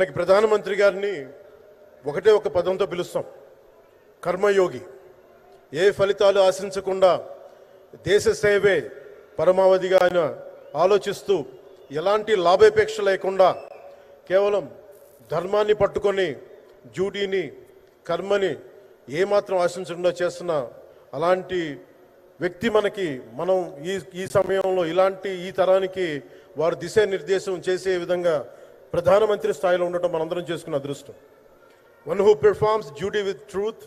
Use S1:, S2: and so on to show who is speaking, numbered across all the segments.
S1: మనకి ప్రధానమంత్రి గారిని ఒకటే ఒక పదంతో పిలుస్తాం. కర్మయోగి. ఏ ఫలితాలు ఆశించకుండా దేశ సేవే పరమావధిగా ఆయన ఆలోచిస్తూ ఎలాంటి లాభాపేక్ష లేకుండా కేవలం ధర్మాన్ని పట్టుకొని డ్యూటీని కర్మని ఏమాత్రం ఆశించకుండా చేస్తున్న అలాంటి వ్యక్తి మనకి మనం ఈ ఈ సమయంలో ఇలాంటి ఈ తరానికి వారు దిశానిర్దేశం చేసే విధంగా ప్రధానమంత్రి స్థాయిలో ఉండటం మనందరం చేసుకున్న అదృష్టం one who performs duty with truth,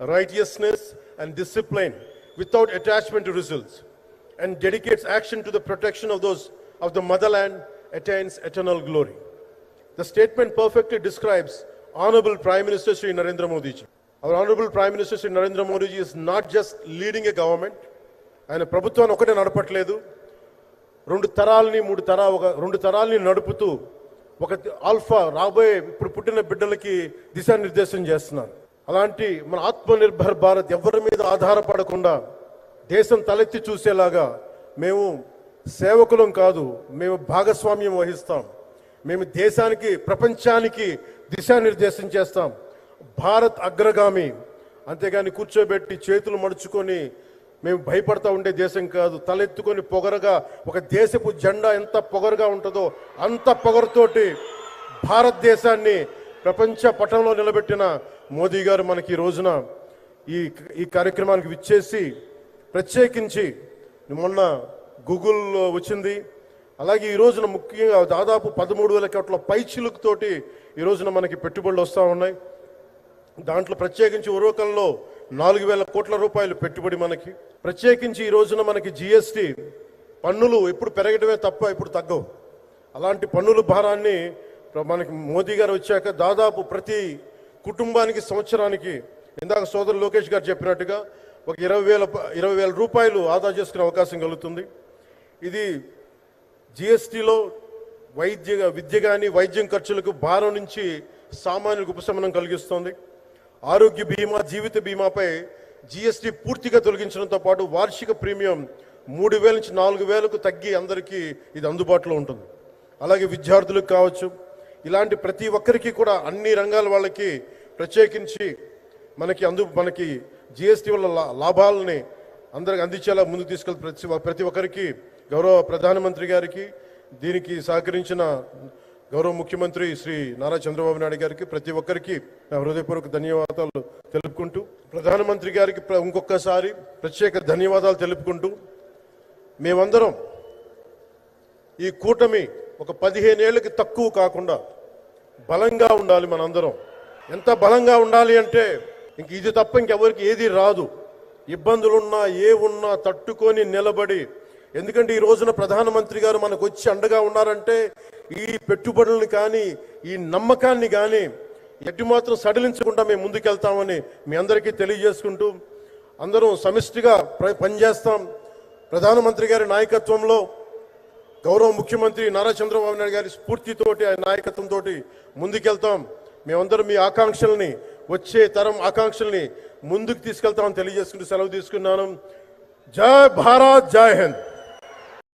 S1: righteousness, and discipline without attachment to results, and dedicates action to the protection of those of the motherland attains eternal glory. The statement perfectly describes Honorable Prime Minister Sri Narendra Modi ji. Our Honorable Prime Minister Sri Narendra Modi ji is not just leading a government, ఆయన ప్రభుత్వాన్ని ఒకటే నడపట్లేదు రెండు తరాలని మూడు తరా ఒక రెండు తరాలని నడుపుతూ ఒక ఆల్ఫా రాబోయే ఇప్పుడు పుట్టిన బిడ్డలకి దిశానిర్దేశం చేస్తున్నారు అలాంటి మన ఆత్మనిర్భర్ భారత్ ఎవరి మీద ఆధారపడకుండా దేశం తలెత్తి చూసేలాగా మేము సేవకులం కాదు మేము భాగస్వామ్యం వహిస్తాం. మేము దేశానికి ప్రపంచానికి దిశానిర్దేశం చేస్తాం. భారత్ అగ్రగామి. అంతేగాని కూర్చోబెట్టి చేతులు మడుచుకొని మేము భయపడతా ఉండే దేశం కాదు. తలెత్తుకొని పొగరగా ఒక దేశపు జెండా ఎంత పొగరుగా ఉంటుందో అంత పొగరుతోటి భారతదేశాన్ని ప్రపంచ పటంలో నిలబెట్టిన మోదీ గారు మనకి ఈ రోజున ఈ ఈ కార్యక్రమానికి విచ్చేసి ప్రత్యేకించి మొన్న గూగుల్ వచ్చింది. అలాగే ఈ రోజున ముఖ్యంగా దాదాపు పదమూడు వేల కోట్ల పైచిలుకుతోటి ఈ రోజున మనకి పెట్టుబడులు వస్తూ ఉన్నాయి. దాంట్లో ప్రత్యేకించి ఉరవకంలో నాలుగు వేల కోట్ల రూపాయలు పెట్టుబడి మనకి. ప్రత్యేకించి ఈ రోజున మనకి జిఎస్టీ పన్నులు ఎప్పుడు పెరగడమే తప్ప ఇప్పుడు తగ్గవు. అలాంటి పన్నుల భారాన్ని మనకి మోదీ గారు వచ్చాక దాదాపు ప్రతి కుటుంబానికి సంవత్సరానికి ఇందాక సోదరు లోకేష్ గారు చెప్పినట్టుగా ఒక ఇరవై వేల ఇరవై వేల రూపాయలు ఆదా చేసుకునే అవకాశం కలుగుతుంది. ఇది జిఎస్టీలో వైద్య విద్య కానీ వైద్యం ఖర్చులకు భారం నుంచి సామాన్యులకు ఉపశమనం కలిగిస్తుంది. ఆరోగ్య బీమా జీవిత బీమాపై జిఎస్టీ పూర్తిగా తొలగించడంతో పాటు వార్షిక ప్రీమియం మూడు వేల నుంచి నాలుగు వేలకు తగ్గి అందరికీ ఇది అందుబాటులో ఉంటుంది. అలాగే విద్యార్థులకు కావచ్చు ఇలాంటి ప్రతి ఒక్కరికి కూడా అన్ని రంగాల వాళ్ళకి ప్రత్యేకించి మనకి అందు మనకి జిఎస్టీ వల్ల లా- లాభాలని అందరికి అందించేలా ముందుకు తీసుకెళ్ళి ప్రతి ప్రతి ఒక్కరికి గౌరవ ప్రధానమంత్రి గారికి దీనికి సహకరించిన గౌరవ ముఖ్యమంత్రి శ్రీ నారా చంద్రబాబు నాయుడు గారికి ప్రతి ఒక్కరికి నా హృదయపూర్వక ధన్యవాదాలు తెలుపుకుంటూ ప్రధానమంత్రి గారికి ప్ర- ఇంకొకసారి ప్రత్యేక ధన్యవాదాలు తెలుపుకుంటూ మేమందరం ఈ కూటమి ఒక పదిహేనేళ్ళకి తక్కువ కాకుండా బలంగా ఉండాలి మనందరం. ఎంత బలంగా ఉండాలి అంటే ఇంక ఇది తప్ప ఇంకెవరికి ఏది రాదు. ఇబ్బందులున్నా ఏ ఉన్నా తట్టుకొని నిలబడి ఎందుకంటే ఈ రోజున ప్రధానమంత్రి గారు మనకు వచ్చి అండగా ఉన్నారంటే ఈ పెట్టుబడులను కానీ ఈ నమ్మకాన్ని కానీ ఎట్టి మాత్రం సడలించకుండా మేము ముందుకెళ్తామని మీ అందరికీ తెలియజేసుకుంటూ అందరం సమిష్టిగా పనిచేస్తాం. ప్రధానమంత్రి గారి నాయకత్వంలో గౌరవ ముఖ్యమంత్రి నారా చంద్రబాబు నాయుడు గారి స్ఫూర్తితోటి ఆయన నాయకత్వంతో ముందుకెళ్తాం. మేమందరం మీ ఆకాంక్షల్ని వచ్చే తరం ఆకాంక్షల్ని ముందుకు తీసుకెళ్తామని తెలియజేసుకుంటూ సెలవు తీసుకున్నాను. జై భారత్ జై హింద్.